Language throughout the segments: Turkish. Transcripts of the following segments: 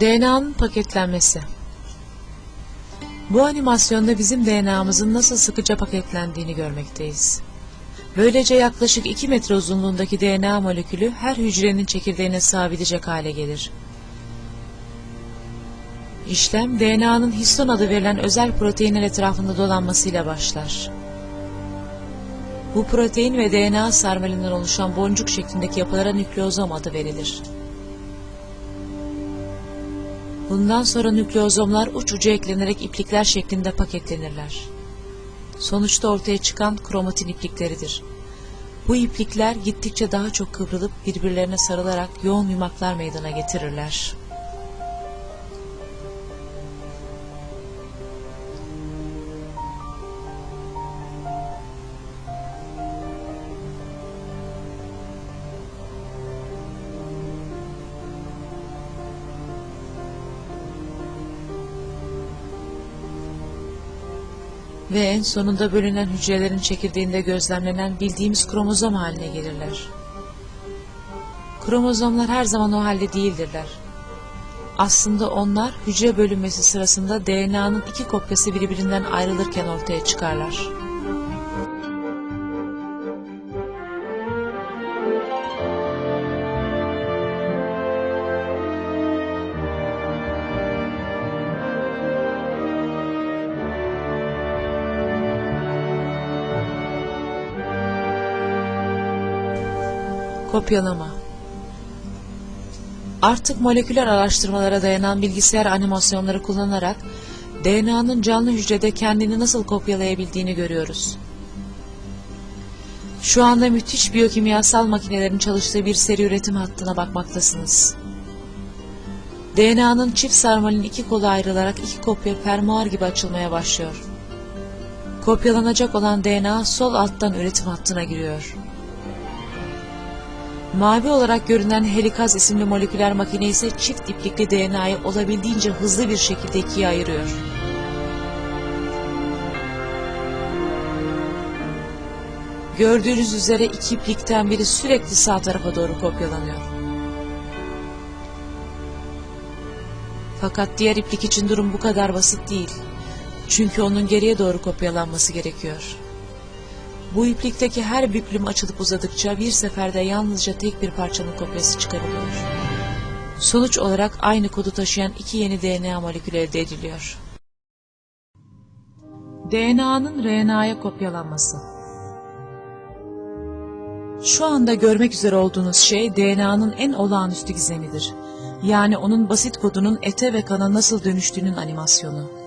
DNA'nın paketlenmesi. Bu animasyonda bizim DNA'mızın nasıl sıkıca paketlendiğini görmekteyiz. Böylece yaklaşık 2 metre uzunluğundaki DNA molekülü her hücrenin çekirdeğine sığabilecek hale gelir. İşlem DNA'nın histon adı verilen özel proteinler etrafında dolanmasıyla başlar. Bu protein ve DNA sarmalinden oluşan boncuk şeklindeki yapılara nükleozom adı verilir. Bundan sonra nükleozomlar uç uca eklenerek iplikler şeklinde paketlenirler. Sonuçta ortaya çıkan kromatin iplikleridir. Bu iplikler gittikçe daha çok kıvrılıp birbirlerine sarılarak yoğun yumaklar meydana getirirler. Ve en sonunda bölünen hücrelerin çekirdeğinde gözlemlenen bildiğimiz kromozom haline gelirler. Kromozomlar her zaman o halde değildirler. Aslında onlar hücre bölünmesi sırasında DNA'nın iki kopyası birbirinden ayrılırken ortaya çıkarlar. Kopyalama Artık moleküler araştırmalara dayanan bilgisayar animasyonları kullanarak DNA'nın canlı hücrede kendini nasıl kopyalayabildiğini görüyoruz. Şu anda müthiş biyokimyasal makinelerin çalıştığı bir seri üretim hattına bakmaktasınız. DNA'nın çift sarmalin iki kolu ayrılarak iki kopya fermuar gibi açılmaya başlıyor. Kopyalanacak olan DNA sol alttan üretim hattına giriyor. Mavi olarak görünen helikaz isimli moleküler makine ise çift iplikli DNA'yı olabildiğince hızlı bir şekilde ikiye ayırıyor. Gördüğünüz üzere iki iplikten biri sürekli sağ tarafa doğru kopyalanıyor. Fakat diğer iplik için durum bu kadar basit değil. Çünkü onun geriye doğru kopyalanması gerekiyor. Bu iplikteki her büklüm açılıp uzadıkça bir seferde yalnızca tek bir parçanın kopyası çıkarılıyor. Sonuç olarak aynı kodu taşıyan iki yeni DNA molekülü elde ediliyor. DNA'nın RNA'ya kopyalanması Şu anda görmek üzere olduğunuz şey DNA'nın en olağanüstü gizemidir. Yani onun basit kodunun ete ve kana nasıl dönüştüğünün animasyonu.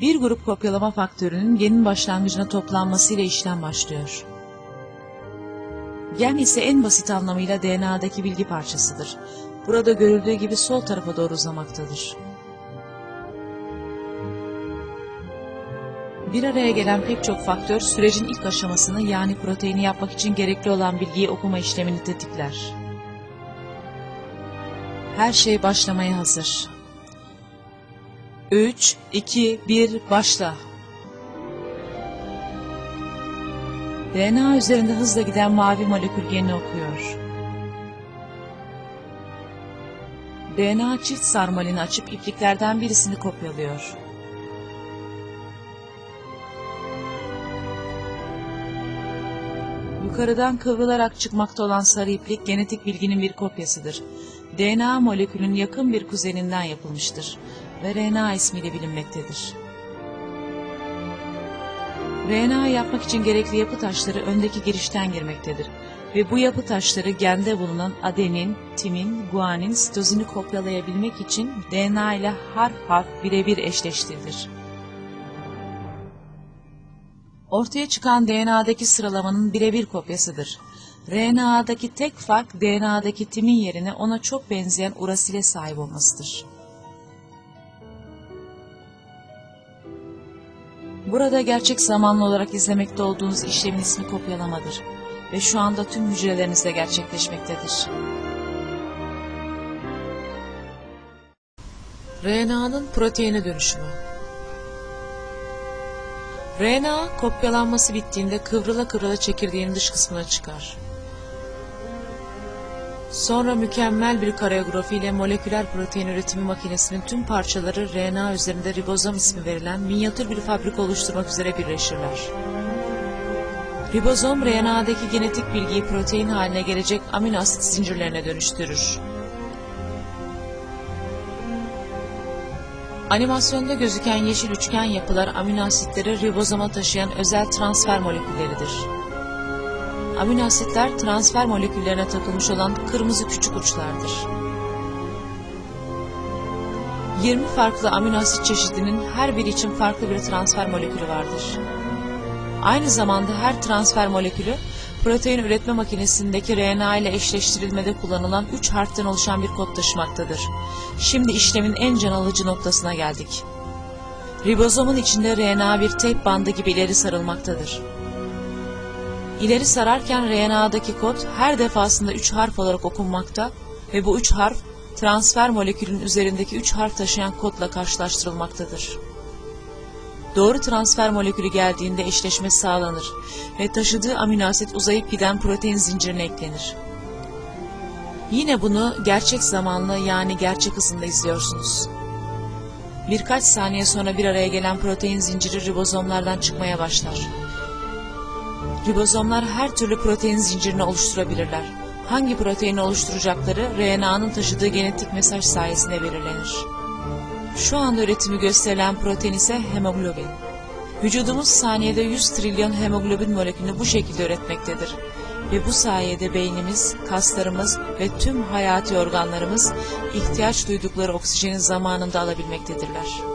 Bir grup kopyalama faktörünün genin başlangıcına toplanmasıyla işlem başlıyor. Gen ise en basit anlamıyla DNA'daki bilgi parçasıdır. Burada görüldüğü gibi sol tarafa doğru uzamaktadır. Bir araya gelen pek çok faktör sürecin ilk aşamasını yani proteini yapmak için gerekli olan bilgiyi okuma işlemini tetikler. Her şey başlamaya hazır. 3, 2, 1, başla. DNA üzerinde hızla giden mavi molekül genini okuyor. DNA çift sarmalini açıp ipliklerden birisini kopyalıyor. Yukarıdan kıvrılarak çıkmakta olan sarı iplik genetik bilginin bir kopyasıdır. DNA molekülün yakın bir kuzeninden yapılmıştır ve RNA ismiyle bilinmektedir. RNA yapmak için gerekli yapı taşları öndeki girişten girmektedir ve bu yapı taşları gende bulunan adenin, timin, guanin, sitozini kopyalayabilmek için DNA ile harf harf birebir eşleştirilir. Ortaya çıkan DNA'daki sıralamanın birebir kopyasıdır. RNA'daki tek fark DNA'daki timin yerine ona çok benzeyen urasile sahip olmasıdır. Burada gerçek zamanlı olarak izlemekte olduğunuz işlemin ismi kopyalamadır ve şu anda tüm hücrelerinizde gerçekleşmektedir. RNA'nın proteine dönüşümü RNA kopyalanması bittiğinde kıvrıla kıvrıla çekirdeğin dış kısmına çıkar. Sonra mükemmel bir koreografiyle moleküler protein üretimi makinesinin tüm parçaları RNA üzerinde ribozom ismi verilen minyatür bir fabrika oluşturmak üzere birleşirler. Ribozom RNA'daki genetik bilgiyi protein haline gelecek amino asit zincirlerine dönüştürür. Animasyonda gözüken yeşil üçgen yapılar amino asitleri ribozoma taşıyan özel transfer molekülleridir. Amino asitler transfer moleküllerine takılmış olan kırmızı küçük uçlardır. 20 farklı amino asit çeşidinin her biri için farklı bir transfer molekülü vardır. Aynı zamanda her transfer molekülü protein üretme makinesindeki RNA ile eşleştirilmede kullanılan 3 harften oluşan bir kod taşımaktadır. Şimdi işlemin en can alıcı noktasına geldik. Ribozomun içinde RNA bir teyp bandı gibi ileri sarılmaktadır. İleri sararken RNA'daki kod her defasında 3 harf olarak okunmakta ve bu 3 harf transfer molekülün üzerindeki 3 harf taşıyan kodla karşılaştırılmaktadır. Doğru transfer molekülü geldiğinde eşleşme sağlanır ve taşıdığı amino asit uzayıp giden protein zincirine eklenir. Yine bunu gerçek zamanlı yani gerçek hızında izliyorsunuz. Birkaç saniye sonra bir araya gelen protein zinciri ribozomlardan çıkmaya başlar. Ribozomlar her türlü protein zincirini oluşturabilirler. Hangi proteini oluşturacakları RNA'nın taşıdığı genetik mesaj sayesinde belirlenir. Şu anda üretimi gösterilen protein ise hemoglobin. Vücudumuz saniyede 100 trilyon hemoglobin molekülünü bu şekilde üretmektedir. Ve bu sayede beynimiz, kaslarımız ve tüm hayati organlarımız ihtiyaç duydukları oksijeni zamanında alabilmektedirler.